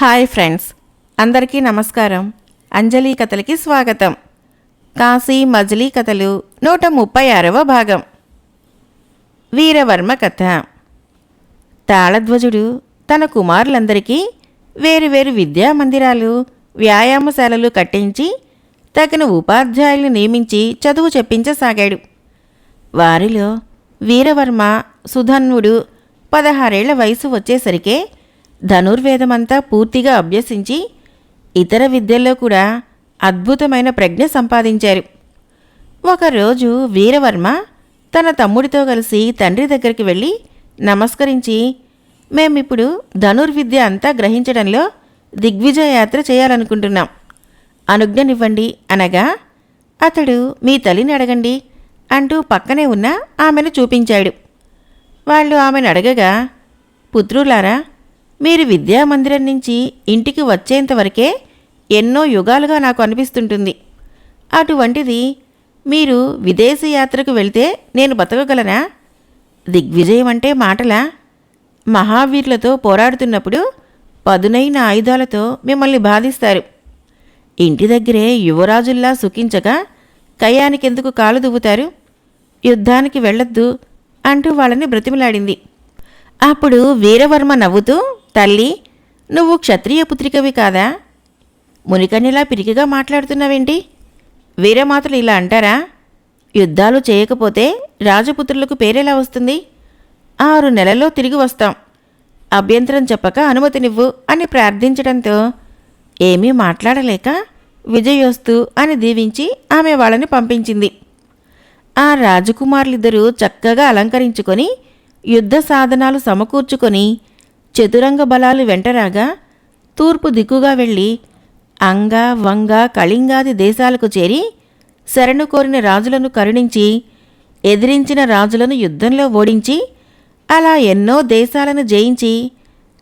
Hi friends అందరికీ నమస్కారం. అంజలి కథలకి స్వాగతం. కాశీ మజిలీ కథలు నూట ముప్పై ఆరవ భాగం. వీరవర్మ కథ. తాళధ్వజుడు తన కుమారులందరికీ వేరువేరు విద్యా మందిరాలు వ్యాయామశాలలు కట్టించి తగిన ఉపాధ్యాయులు నియమించి చదువు చెప్పించసాగాడు. వారిలో వీరవర్మ సుధన్వుడు పదహారేళ్ళ వయసు వచ్చేసరికే ధనుర్వేదమంతా పూర్తిగా అభ్యసించి ఇతర విద్యల్లో కూడా అద్భుతమైన ప్రజ్ఞ సంపాదించారు. ఒకరోజు వీరవర్మ తన తమ్ముడితో కలిసి తండ్రి దగ్గరికి వెళ్ళి నమస్కరించి మేమిప్పుడు ధనుర్విద్య అంతా గ్రహించడంలో దిగ్విజయ యాత్ర చేయాలనుకుంటున్నాం. అనుజ్ఞనివ్వండి అనగా అతడు మీ తల్లిని అడగండి అంటూ పక్కనే ఉన్న ఆమెను చూపించాడు. వాళ్ళు ఆమెను అడగగా పుత్రులారా మీరు విద్యామందిరం నుంచి ఇంటికి వచ్చేంతవరకే ఎన్నో యుగాలుగా నాకు అనిపిస్తుంటుంది. అటువంటిది మీరు విదేశీ యాత్రకు వెళ్తే నేను బతకగలనా? దిగ్విజయం అంటే మాటలా? మహావీరులతో పోరాడుతున్నప్పుడు పదునైన ఆయుధాలతో మిమ్మల్ని బాధిస్తారు. ఇంటి దగ్గరే యువరాజుల్లా సుఖించగా కయానికెందుకు కాలు దువ్వుతారు? యుద్ధానికి వెళ్ళొద్దు అంటూ వాళ్ళని బ్రతిమలాడింది. అప్పుడు వీరవర్మ నవ్వుతూ తల్లి నువ్వు క్షత్రియ పుత్రికవి కాదా? మునికన్యలా పిరికిగా మాట్లాడుతున్నావేంటి? వీరమాతలు ఇలా అంటారా? యుద్ధాలు చేయకపోతే రాజపుత్రులకు పేరెలా వస్తుంది? ఆరు నెలల్లో తిరిగి వస్తాం. అభ్యంతరం చెప్పక అనుమతినివ్వు అని ప్రార్థించడంతో ఏమీ మాట్లాడలేక విజయోస్తు అని దీవించి ఆమె వాళ్ళని పంపించింది. ఆ రాజకుమారులిద్దరూ చక్కగా అలంకరించుకొని యుద్ధ సాధనాలు సమకూర్చుకొని చతురంగ బలాలు వెంటరాగా తూర్పు దిక్కుగా వెళ్ళి అంగ వంగ కళింగాది దేశాలకు చేరి శరణు కోరిన రాజులను కరుణించి ఎదిరించిన రాజులను యుద్ధంలో ఓడించి అలా ఎన్నో దేశాలను జయించి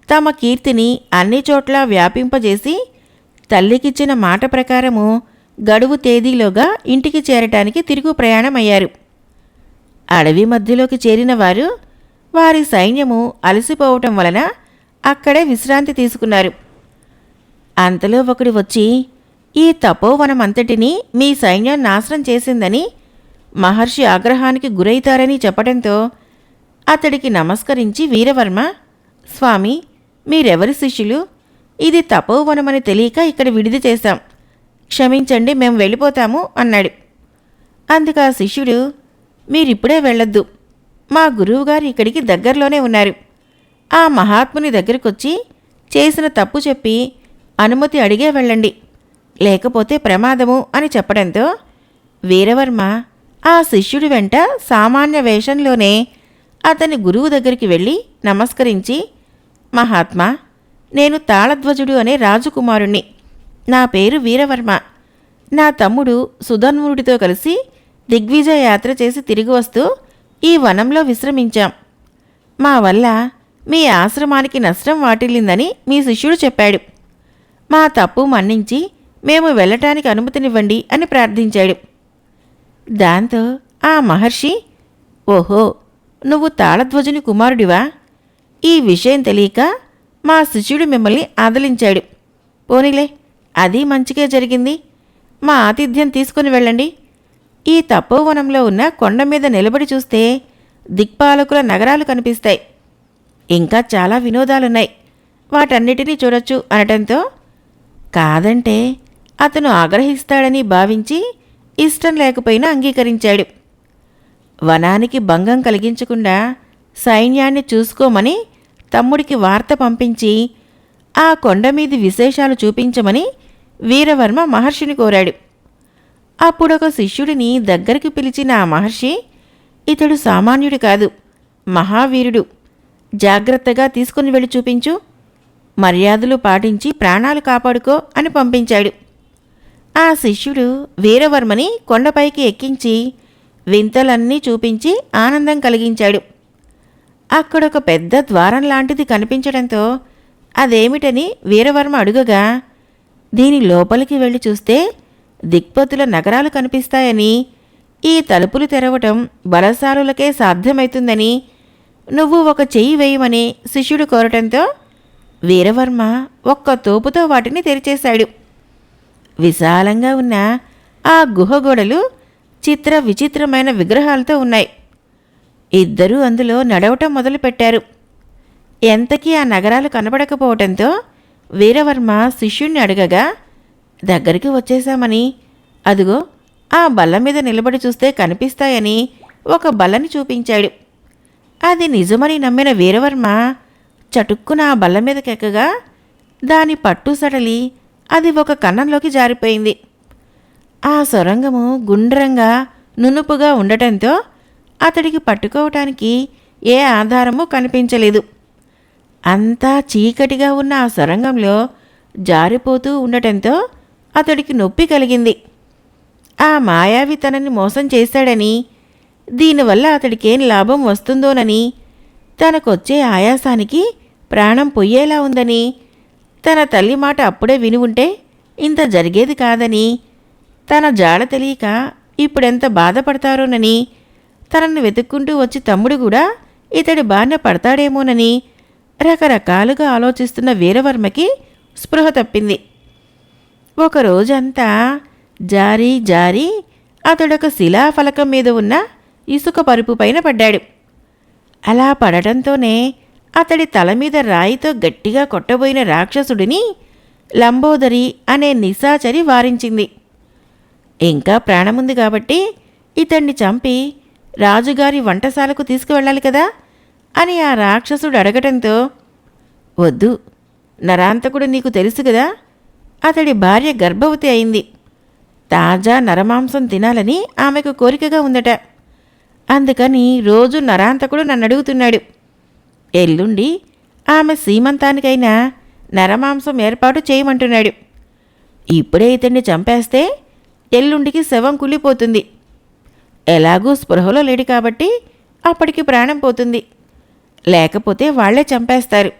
తమ కీర్తిని అన్ని చోట్ల వ్యాపింపజేసి తల్లికిచ్చిన మాట ప్రకారము గడువు తేదీలోగా ఇంటికి చేరటానికి తిరుగు ప్రయాణమయ్యారు. అడవి మధ్యలోకి చేరిన వారు వారి సైన్యము అలసిపోవటం వలన అక్కడే విశ్రాంతి తీసుకున్నారు. అంతలో ఒకడు వచ్చి ఈ తపోవనమంతటినీ మీ సైన్యం నాశనం చేసిందని మహర్షి ఆగ్రహానికి గురైతారని చెప్పడంతో అతడికి నమస్కరించి వీరవర్మ స్వామి మీరెవరి శిష్యులు? ఇది తపోవనమని తెలియక ఇక్కడ విడిది చేశాం. క్షమించండి మేము వెళ్ళిపోతాము అన్నాడు. అందుకు ఆ శిష్యుడు మీరిప్పుడే వెళ్ళొద్దు. మా గురువుగారు ఇక్కడికి దగ్గరలోనే ఉన్నారు. ఆ మహాత్ముని దగ్గరకొచ్చి చేసిన తప్పు చెప్పి అనుమతి అడిగే వెళ్ళండి. లేకపోతే ప్రమాదము అని చెప్పడంతో వీరవర్మ ఆ శిష్యుడి వెంట సామాన్య వేషంలోనే అతని గురువు దగ్గరికి వెళ్ళి నమస్కరించి మహాత్మా నేను తాళధ్వజుడు అనే రాజకుమారుణ్ణి. నా పేరు వీరవర్మ. నా తమ్ముడు సుధన్వుడితో కలిసి దిగ్విజయ యాత్ర చేసి తిరిగి వస్తూ ఈ వనంలో విశ్రమించాం. మా వల్ల మీ ఆశ్రమానికి నష్టం వాటిల్లిందని మీ శిష్యుడు చెప్పాడు. మా తప్పు మన్నించి మేము వెళ్ళటానికి అనుమతినివ్వండి అని ప్రార్థించాడు. దాంతో ఆ మహర్షి ఓహో నువ్వు తాళధ్వజుని కుమారుడివా? ఈ విషయం తెలియక మా శిష్యుడు మిమ్మల్ని ఆదలించాడు. పోనీలే అది మంచిగా జరిగింది. మా ఆతిథ్యం తీసుకుని వెళ్ళండి. ఈ తపోవనంలో ఉన్న కొండ మీద నిలబడి చూస్తే దిక్పాలకుల నగరాలు కనిపిస్తాయి. ఇంకా చాలా వినోదాలున్నాయి. వాటన్నిటినీ చూడొచ్చు అనటంతో కాదంటే అతను ఆగ్రహిస్తాడని భావించి ఇష్టం లేకపోయినా అంగీకరించాడు. వనానికి భంగం కలిగించకుండా సైన్యాన్ని చూసుకోమని తమ్ముడికి వార్త పంపించి ఆ కొండ మీది విశేషాలు చూపించమని వీరవర్మ మహర్షిని కోరాడు. అప్పుడొక శిష్యుడిని దగ్గరికి పిలిచిన ఆ మహర్షి ఇతడు సామాన్యుడు కాదు మహావీరుడు. జాగ్రత్తగా తీసుకుని వెళ్ళి చూపించు. మర్యాదలు పాటించి ప్రాణాలు కాపాడుకో అని పంపించాడు. ఆ శిష్యుడు వీరవర్మని కొండపైకి ఎక్కించి వింతలన్నీ చూపించి ఆనందం కలిగించాడు. అక్కడొక పెద్ద ద్వారం లాంటిది కనిపించడంతో అదేమిటని వీరవర్మ అడుగగా దీని లోపలికి వెళ్ళి చూస్తే దిక్పతుల నగరాలు కనిపిస్తాయని ఈ తలుపులు తెరవటం బలశాలులకే సాధ్యమవుతుందని నువ్వు ఒక చెయ్యి వేయమని శిష్యుడు కోరటంతో వీరవర్మ ఒక్క తోపుతో వాటిని తెరిచేశాడు. విశాలంగా ఉన్న ఆ గుహ గోడలు చిత్ర విచిత్రమైన విగ్రహాలతో ఉన్నాయి. ఇద్దరూ అందులో నడవటం మొదలుపెట్టారు. ఎంతకీ ఆ నగరాలు కనబడకపోవటంతో వీరవర్మ శిష్యుణ్ణి అడగగా దగ్గరికి వచ్చేశామని. అదిగో ఆ బల్ల మీద నిలబడి చూస్తే కనిపిస్తాయని ఒక బల్లని చూపించాడు. అది నిజమని నమ్మిన వీరవర్మ చటుక్కున ఆ బల్ల మీదకెక్కగా దాని పట్టు సడలి అది ఒక కన్నంలోకి జారిపోయింది. ఆ సొరంగము గుండ్రంగా నునుపుగా ఉండటంతో అతడికి పట్టుకోవటానికి ఏ ఆధారము కనిపించలేదు. అంతా చీకటిగా ఉన్న ఆ సొరంగంలో జారిపోతూ ఉండటంతో అతడికి నొప్పి కలిగింది. ఆ మాయావి తనని మోసం చేశాడని దీనివల్ల అతడికేం లాభం వస్తుందోనని. తనకొచ్చే ఆయాసానికి ప్రాణం పొయ్యేలా ఉందని. తన తల్లి మాట అప్పుడే విని ఉంటే ఇంత జరిగేది కాదని. తన జాడ తెలియక ఇప్పుడెంత బాధపడతారోనని. తనను వెతుక్కుంటూ వచ్చి తమ్ముడు కూడా ఇతడి బారిన పడతాడేమోనని రకరకాలుగా ఆలోచిస్తున్న వీరవర్మకి స్పృహ తప్పింది. ఒక రోజంతా జారి జారి అతడొక శిలాఫలకం మీద ఉన్న ఇసుక పరుపు పైన పడ్డాడు. అలా పడటంతోనే అతడి తల మీద రాయితో గట్టిగా కొట్టబోయిన రాక్షసుడిని లంబోదరి అనే నిశాచరి వారించింది. ఇంకా ప్రాణముంది కాబట్టి ఇతన్ని చంపి రాజుగారి వంటశాలకు తీసుకువెళ్ళాలి కదా? అని ఆ రాక్షసుడు అడగటంతో వద్దు నరాంతకుడు నీకు తెలుసు కదా? అతడి భార్య గర్భవతి అయింది. తాజా నరమాంసం తినాలని ఆమెకు కోరికగా ఉందట. అందుకని రోజు నరాంతకుడు నన్ను అడుగుతున్నాడు ఎల్లుండి ఆమె సీమంతానికైనా నరమాంసం ఏర్పాటు చేయమంటున్నాడు. ఇప్పుడే ఇతన్ని చంపేస్తే ఎల్లుండికి శవం కులిపోతుంది ఎలాగూ స్పృహలో లేడు కాబట్టి అప్పటికి ప్రాణం పోతుంది. లేకపోతే వాళ్ళే చంపేస్తారు.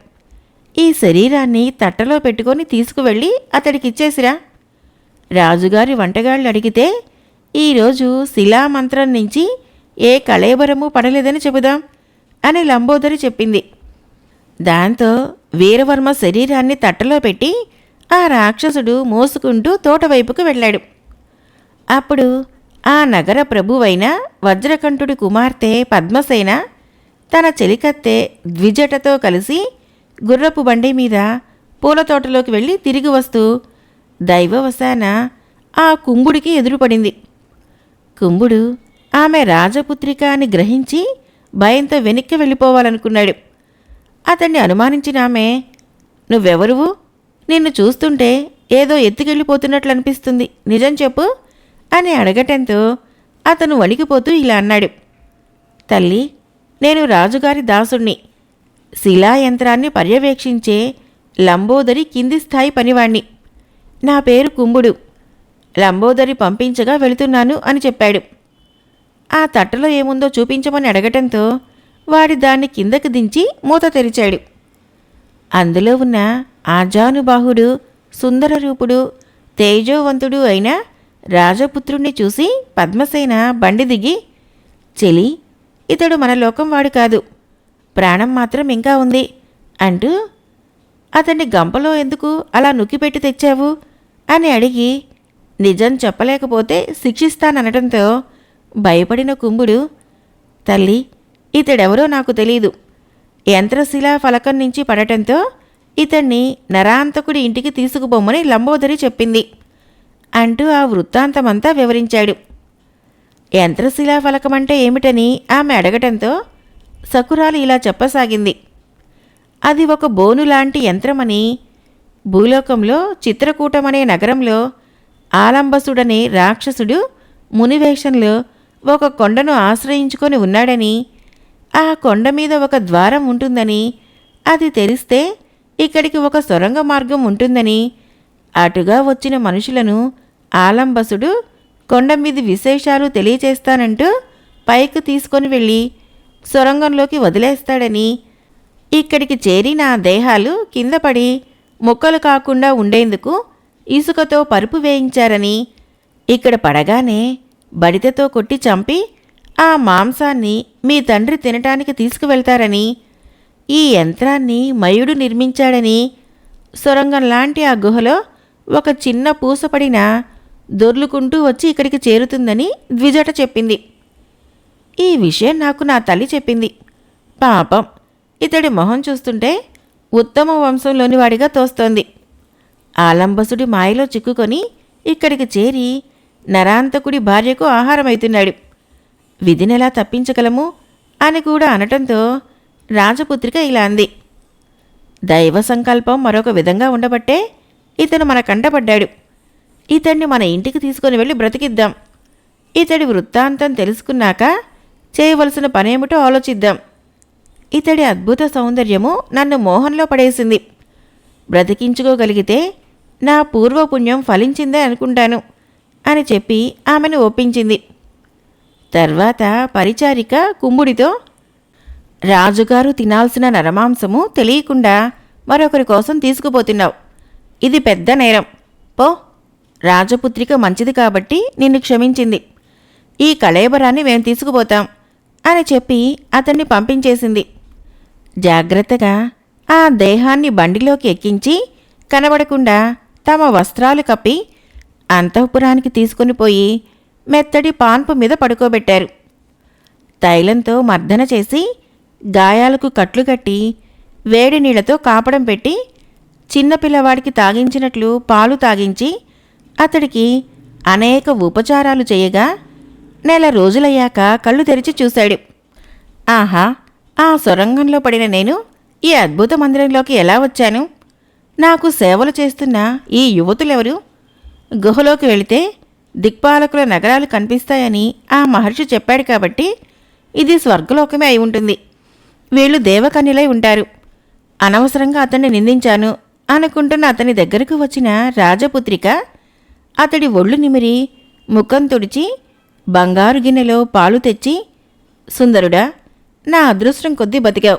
ఈ శరీరాన్ని తట్టలో పెట్టుకొని తీసుకువెళ్ళి అతడికిచ్చేసిరా. రాజుగారి వంటగాళ్ళు అడిగితే ఈరోజు శిలామంత్రం నుంచి ఏ కళేబరము పడలేదని చెబుదాం అని లంబోదరి చెప్పింది. దాంతో వీరవర్మ శరీరాన్ని తట్టలో పెట్టి ఆ రాక్షసుడు మోసుకుంటూ తోటవైపుకు వెళ్ళాడు. అప్పుడు ఆ నగర ప్రభువైన వజ్రకంఠుడి కుమార్తె పద్మసేన తన చెలికత్తె ద్విజటతో కలిసి గుర్రపు బండి మీద పూల తోటలోకి వెళ్ళి తిరిగి వస్తూ దైవవశాన ఆ కుంభుడికి ఎదురుపడింది. కుంభుడు ఆమె రాజపుత్రిక అని గ్రహించి భయంతో వెనక్కి వెళ్ళిపోవాలనుకున్నాడు. అతన్ని అనుమానించిన ఆమె నువ్వెవరువు? నిన్ను చూస్తుంటే ఏదో ఎత్తుకెళ్ళిపోతున్నట్లు అనిపిస్తుంది. నిజం చెప్పు అని అడగటంతో అతను వణికిపోతూ ఇలా అన్నాడు. తల్లి నేను రాజుగారి దాసుణ్ణి. శిలా యంత్రాన్ని పర్యవేక్షించే లంబోదరి కింది స్థాయి పనివాణ్ణి. నా పేరు కుంభుడు. లంబోదరి పంపించగా వెళుతున్నాను అని చెప్పాడు. ఆ తట్టలో ఏముందో చూపించమని అడగటంతో వాడి దాన్ని కిందకి దించి మూత తెరిచాడు. అందులో ఉన్న ఆజానుబాహుడు సుందరరూపుడు తేజోవంతుడు అయిన రాజపుత్రుణ్ణి చూసి పద్మసేన బండి దిగి చెలి ఇతడు మన లోకం వాడు కాదు. ప్రాణం మాత్రం ఇంకా ఉంది అంటూ అతన్ని గంపలో ఎందుకు అలా నొక్కిపెట్టి తెచ్చావు? అని అడిగి నిజం చెప్పలేకపోతే శిక్షిస్తాననటంతో భయపడిన కుంభుడు తల్లి ఇతడెవరో నాకు తెలీదు. యంత్రశిలా ఫలకం నుంచి పడటంతో ఇతన్ని నరాంతకుడి ఇంటికి తీసుకుపోమని లంబోదరి చెప్పింది అంటూ ఆ వృత్తాంతమంతా వివరించాడు. యంత్రశిలా ఫలకం అంటే ఏమిటని ఆమె అడగటంతో సకురాలు ఇలా చెప్పసాగింది. అది ఒక బోను లాంటి యంత్రమని భూలోకంలో చిత్రకూటమనే నగరంలో ఆలంబసుడనే రాక్షసుడు మునివేషంలో ఒక కొండను ఆశ్రయించుకొని ఉన్నాడని ఆ కొండ మీద ఒక ద్వారం ఉంటుందని అది తెరిస్తే ఇక్కడికి ఒక సొరంగ మార్గం ఉంటుందని అటుగా వచ్చిన మనుషులను ఆలంబసుడు కొండ మీద విశేషాలు తెలియచేస్తానంటూ పైకి తీసుకొని వెళ్ళి సొరంగంలోకి వదిలేస్తాడని ఇక్కడికి చేరిన దేహాలు కింద పడి ముక్కలు కాకుండా ఉండేందుకు ఇసుకతో పరుపు వేయించారని ఇక్కడ పడగానే బడితతో కొట్టి చంపి ఆ మాంసాన్ని మీ తండ్రి తినటానికి తీసుకువెళ్తారని ఈ యంత్రాన్ని మయుడు నిర్మించాడని సొరంగం లాంటి ఆ గుహలో ఒక చిన్న పూసపడిన దొర్లుకుంటూ వచ్చి ఇక్కడికి చేరుతుందని ద్విజట చెప్పింది. ఈ విషయం నాకు నా తల్లి చెప్పింది. పాపం ఇతడి మొహం చూస్తుంటే ఉత్తమ వంశంలోని వాడిగా తోస్తోంది. ఆలంబసుడి మాయలో చిక్కుకొని ఇక్కడికి చేరి నరాంతకుడి భార్యకు ఆహారమైతున్నాడు. విధినెలా తప్పించగలము? అని కూడా అనటంతో రాజపుత్రిక ఇలా అంది. దైవ సంకల్పం మరొక విధంగా ఉండబట్టే ఇతను మన కంటపడ్డాడు. ఇతన్ని మన ఇంటికి తీసుకొని వెళ్ళి బ్రతికిద్దాం. ఇతడి వృత్తాంతం తెలుసుకున్నాక చేయవలసిన పనేమిటో ఆలోచిద్దాం. ఇతడి అద్భుత సౌందర్యము నన్ను మోహంలో పడేసింది. బ్రతికించుకోగలిగితే నా పూర్వపుణ్యం ఫలించిందే అనుకుంటాను. అని చెప్పి ఆమెను ఒప్పించింది. తర్వాత పరిచారిక కుంభుడితో రాజుగారు తినాల్సిన నరమాంసము తెలియకుండా మరొకరి కోసం తీసుకుపోతున్నావు. ఇది పెద్ద నేరం. పో. రాజపుత్రిక మంచిది కాబట్టి నిన్ను క్షమించింది. ఈ కళేబరాన్ని మేము తీసుకుపోతాం అని చెప్పి అతన్ని పంపించేసింది. జాగ్రత్తగా ఆ దేహాన్ని బండిలోకి ఎక్కించి కనబడకుండా తమ వస్త్రాలు కప్పి అంతఃపురానికి తీసుకుని పోయి మెత్తడి పాన్పు మీద పడుకోబెట్టారు. తైలంతో మర్దన చేసి గాయాలకు కట్లు కట్టి వేడి నీళ్ళతో కాపడం పెట్టి చిన్నపిల్లవాడికి తాగించినట్లు పాలు తాగించి అతడికి అనేక ఉపచారాలు చేయగా నెల రోజులయ్యాక కళ్ళు తెరిచి చూశాడు. ఆహా ఆ సొరంగంలో పడిన నేను ఈ అద్భుత మందిరంలోకి ఎలా వచ్చాను? నాకు సేవలు చేస్తున్న ఈ యువతులెవరు? గుహలోకి వెళితే దిక్పాలకుల నగరాలు కనిపిస్తాయని ఆ మహర్షి చెప్పాడు కాబట్టి ఇది స్వర్గలోకమే అయి ఉంటుంది. వీళ్ళు దేవకన్యలై ఉంటారు. అనవసరంగా అతన్ని నిందించాను అనుకుంటున్న అతని దగ్గరకు వచ్చిన రాజపుత్రిక అతడి ఒళ్ళు నిమిరి ముఖం తుడిచి బంగారు గిన్నెలో పాలు తెచ్చి సుందరుడా నా అదృష్టం కొద్దీ బతికావు.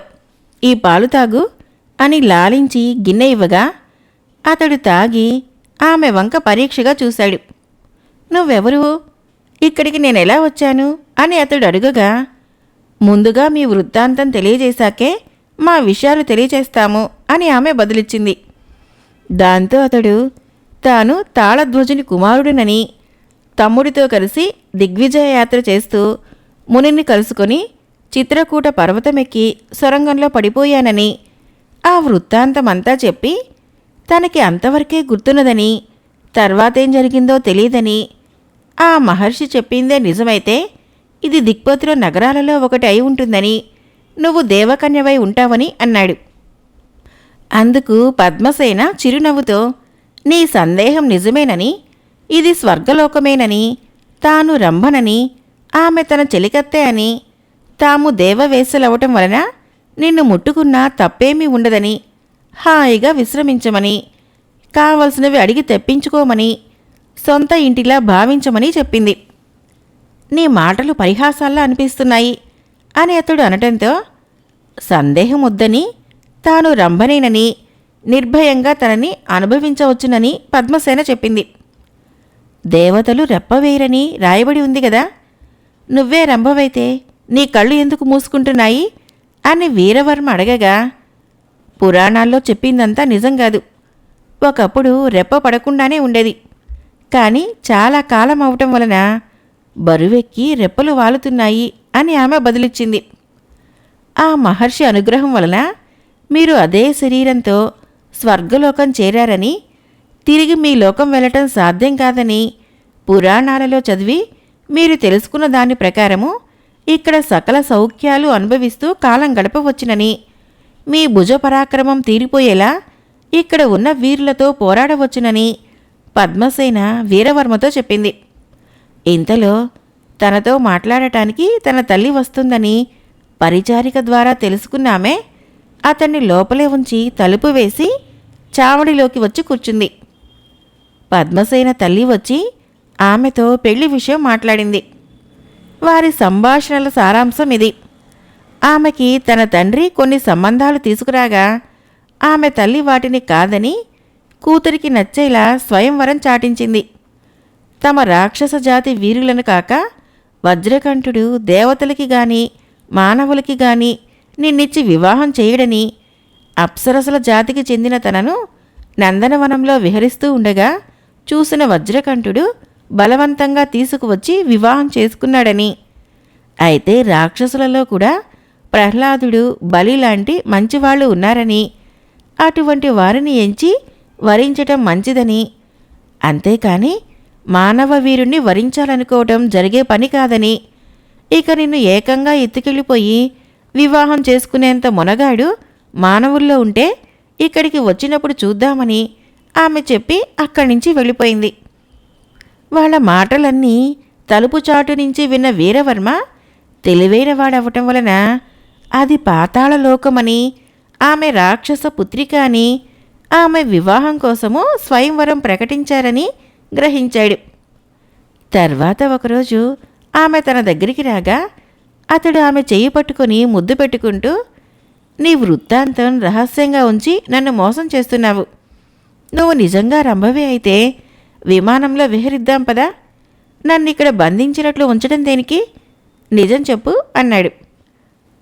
ఈ పాలు తాగు అని లాలించి గిన్నె ఇవ్వగా అతడు తాగి ఆమె వంక పరీక్షగా చూశాడు. నువ్వెవరు? ఇక్కడికి నేను ఎలా వచ్చాను? అని అతడు అడుగగా ముందుగా మీ వృత్తాంతం తెలియజేశాకే మా విషయాలు తెలియజేస్తాము అని ఆమె బదులిచ్చింది. దాంతో అతడు తాను తాళధ్వజుని కుమారుడునని తమ్ముడితో కలిసి దిగ్విజయ యాత్ర చేస్తూ మునిని కలుసుకొని చిత్రకూట పర్వతమెక్కి సొరంగంలో పడిపోయానని ఆ వృత్తాంతమంతా చెప్పి తనకి అంతవరకే గుర్తున్నదని తర్వాతేం జరిగిందో తెలియదని ఆ మహర్షి చెప్పిందే నిజమైతే ఇది దిక్పతిలో నగరాలలో ఒకటి అయి ఉంటుందని నువ్వు దేవకన్యవై ఉంటావని అన్నాడు. అందుకు పద్మసేన చిరునవ్వుతో నీ సందేహం నిజమేనని ఇది స్వర్గలోకమేనని తాను రంభనని ఆమె తన చెలికత్తే అని తాము దేవవేశలవటం వలన నిన్ను ముట్టుకున్నా తప్పేమీ ఉండదని హాయిగా విశ్రమించమని కావలసినవి అడిగి తెప్పించుకోమని సొంత ఇంటిలా భావించమని చెప్పింది. నీ మాటలు పరిహాసాల్లా అనిపిస్తున్నాయి అని అతడు అనటంతో సందేహం వద్దని తాను రంభనేనని నిర్భయంగా తనని అనుభవించవచ్చునని పద్మసేన చెప్పింది. దేవతలు రెప్పవేయరని రాయబడి ఉంది కదా నువ్వే రంభవైతే నీ కళ్ళు ఎందుకు మూసుకుంటున్నాయి అని వీరవర్మ అడగగా పురాణాల్లో చెప్పిందంతా నిజం కాదు. ఒకప్పుడు రెప్ప పడకుండానే ఉండేది. కానీ చాలా కాలం అవటం వలన బరువెక్కి రెప్పలు వాలుతున్నాయి అని ఆమె బదులిచ్చింది. ఆ మహర్షి అనుగ్రహం వలన మీరు అదే శరీరంతో స్వర్గలోకం చేరారని తిరిగి మీ లోకం వెళ్ళటం సాధ్యం కాదని పురాణాలలో చదివి మీరు తెలుసుకున్న దాని ప్రకారము ఇక్కడ సకల సౌఖ్యాలు అనుభవిస్తూ కాలం గడపవచ్చునని మీ భుజ పరాక్రమం తీరిపోయేలా ఇక్కడ ఉన్న వీరులతో పోరాడవచ్చునని పద్మసేన వీరవర్మతో చెప్పింది. ఇంతలో తనతో మాట్లాడటానికి తన తల్లి వస్తుందని పరిచారిక ద్వారా తెలుసుకున్నామే అతన్ని లోపలే ఉంచి తలుపు వేసి చావడిలోకి వచ్చి కూర్చుంది. పద్మసేన తల్లి వచ్చి ఆమెతో పెళ్ళి విషయం మాట్లాడింది. వారి సంభాషణల సారాంశం ఇది. ఆమెకి తన తండ్రి కొన్ని సంబంధాలు తీసుకురాగా ఆమె తల్లి వాటిని కాదని కూతురికి నచ్చేలా స్వయంవరం చాటించింది. తమ రాక్షస జాతి వీరులను కాక వజ్రకంఠుడు దేవతలకి గాని మానవులకి గాని నిన్నిచ్చి వివాహం చేయడని అప్సరసల జాతికి చెందిన తనను నందనవనంలో విహరిస్తూ ఉండగా చూసిన వజ్రకంఠుడు బలవంతంగా తీసుకువచ్చి వివాహం చేసుకున్నాడని. అయితే రాక్షసులలో కూడా ప్రహ్లాదుడు బలి లాంటి మంచివాళ్ళు ఉన్నారని అటువంటి వారిని ఎంచి వరించటం మంచిదని. అంతేకాని మానవ వీరుణ్ణి వరించాలనుకోవటం జరిగే పని కాదని. ఇక నిన్ను ఏకంగా ఎత్తుకెళ్ళిపోయి వివాహం చేసుకునేంత మునగాడు మానవుల్లో ఉంటే ఇక్కడికి వచ్చినప్పుడు చూద్దామని ఆమె చెప్పి అక్కడి నుంచి వెళ్ళిపోయింది. వాళ్ళ మాటలన్నీ తలుపు చాటు నుంచి విన్న వీరవర్మ తెలివైన వాడవటం వలన అది పాతాళలోకమని ఆమె రాక్షస పుత్రిక అని ఆమె వివాహం కోసము స్వయంవరం ప్రకటించారని గ్రహించాడు. తర్వాత ఒకరోజు ఆమె తన దగ్గరికి రాగా అతడు ఆమె చేయి పట్టుకొని ముద్దు పెట్టుకుంటూ నీ వృత్తాంతం రహస్యంగా ఉంచి నన్ను మోసం చేస్తున్నావు. నువ్వు నిజంగా రంభవి అయితే విమానంలో విహరిద్దాం పదా? నన్ను ఇక్కడ బంధించినట్లు ఉంచడం దేనికి? నిజం చెప్పు అన్నాడు.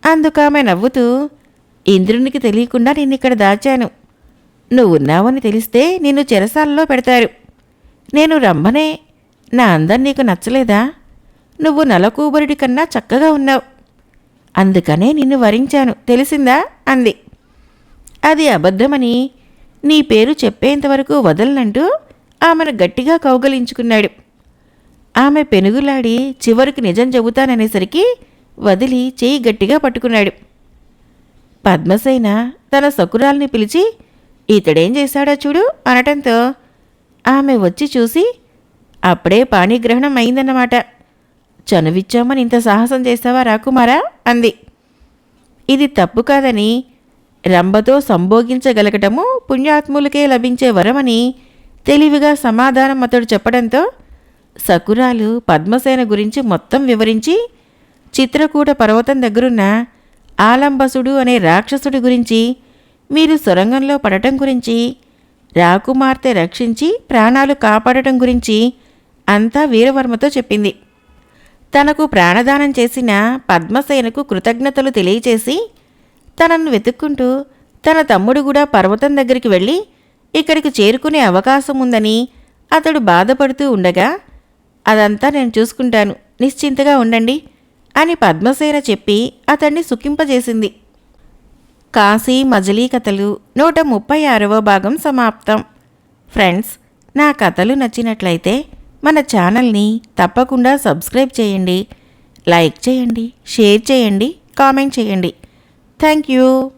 అందుకామె నవ్వుతూ ఇంద్రునికి తెలియకుండా నిన్నిక్కడ దాచాను. నువ్వున్నావని తెలిస్తే నిన్ను చెరసాలలో పెడతారు. నేను రంభనే నా అందం నీకు నచ్చలేదా? నువ్వు నలకూబరుడి కన్నా చక్కగా ఉన్నావు. అందుకనే నిన్ను వరించాను. తెలిసిందా? అంది. అది అబద్ధమని నీ పేరు చెప్పేంతవరకు వదలనంటూ ఆమెను గట్టిగా కౌగలించుకున్నాడు. ఆమె పెనుగులాడి చివరికి నిజం చెబుతాననేసరికి వదిలి చేయి గట్టిగా పట్టుకున్నాడు. పద్మసేన తన సకురాల్ని పిలిచి ఇతడేం చేశాడో చూడు అనటంతో ఆమె వచ్చి చూసి అప్పుడే పాణిగ్రహణం అయిందన్నమాట. చనువిచ్చామని ఇంత సాహసం చేస్తావా రాకుమారా అంది. ఇది తప్పు కాదని రంభతో సంభోగించగలగటము పుణ్యాత్ములకే లభించే వరమని తెలివిగా సమాధానం అతడు చెప్పడంతో సకురాలు పద్మసేన గురించి మొత్తం వివరించి చిత్రకూట పర్వతం దగ్గరున్న ఆలంబసుడు అనే రాక్షసుడి గురించి మీరు సొరంగంలో పడటం గురించి రాకుమార్తె రక్షించి ప్రాణాలు కాపాడటం గురించి అంతా వీరవర్మతో చెప్పింది. తనకు ప్రాణదానం చేసిన పద్మసేనకు కృతజ్ఞతలు తెలియచేసి తనను వెతుక్కుంటూ తన తమ్ముడు కూడా పర్వతం దగ్గరికి వెళ్ళి ఇక్కడికి చేరుకునే అవకాశం ఉందని అతడు బాధపడుతూ ఉండగా అదంతా నేను చూసుకుంటాను. నిశ్చింతగా ఉండండి. అని పద్మసేన చెప్పి అతన్ని సుఖింపజేసింది. కాశీ మజిలీ కథలు నూట ముప్పై ఆరవ భాగం సమాప్తం. ఫ్రెండ్స్ నా కథలు నచ్చినట్లయితే మన ఛానల్ని తప్పకుండా సబ్స్క్రైబ్ చేయండి. లైక్ చేయండి షేర్ చేయండి కామెంట్ చేయండి. Thank you.